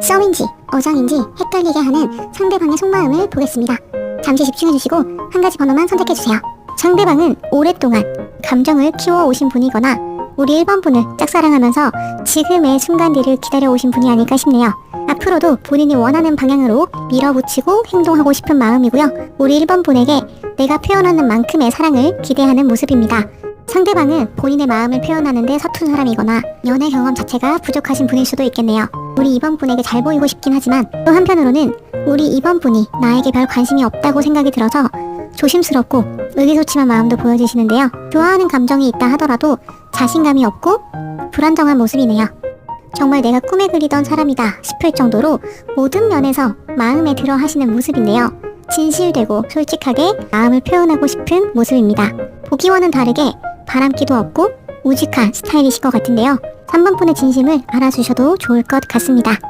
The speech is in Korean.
썸인지 어장인지 헷갈리게 하는 상대방의 속마음을 보겠습니다. 잠시 집중해주시고 한 가지 번호만 선택해주세요. 상대방은 오랫동안 감정을 키워오신 분이거나 우리 1번 분을 짝사랑하면서 지금의 순간들을 기다려오신 분이 아닐까 싶네요. 앞으로도 본인이 원하는 방향으로 밀어붙이고 행동하고 싶은 마음이고요. 우리 1번 분에게 내가 표현하는 만큼의 사랑을 기대하는 모습입니다. 상대방은 본인의 마음을 표현하는데 서툰 사람이거나 연애 경험 자체가 부족하신 분일 수도 있겠네요. 우리 2번 분에게 잘 보이고 싶긴 하지만 또 한편으로는 우리 2번 분이 나에게 별 관심이 없다고 생각이 들어서 조심스럽고 의기소침한 마음도 보여주시는데요. 좋아하는 감정이 있다 하더라도 자신감이 없고 불안정한 모습이네요. 정말 내가 꿈에 그리던 사람이다 싶을 정도로 모든 면에서 마음에 들어 하시는 모습인데요. 진실되고 솔직하게 마음을 표현하고 싶은 모습입니다. 보기와는 다르게 바람기도 없고 우직한 스타일이실 것 같은데요. 3번 분의 진심을 알아주셔도 좋을 것 같습니다.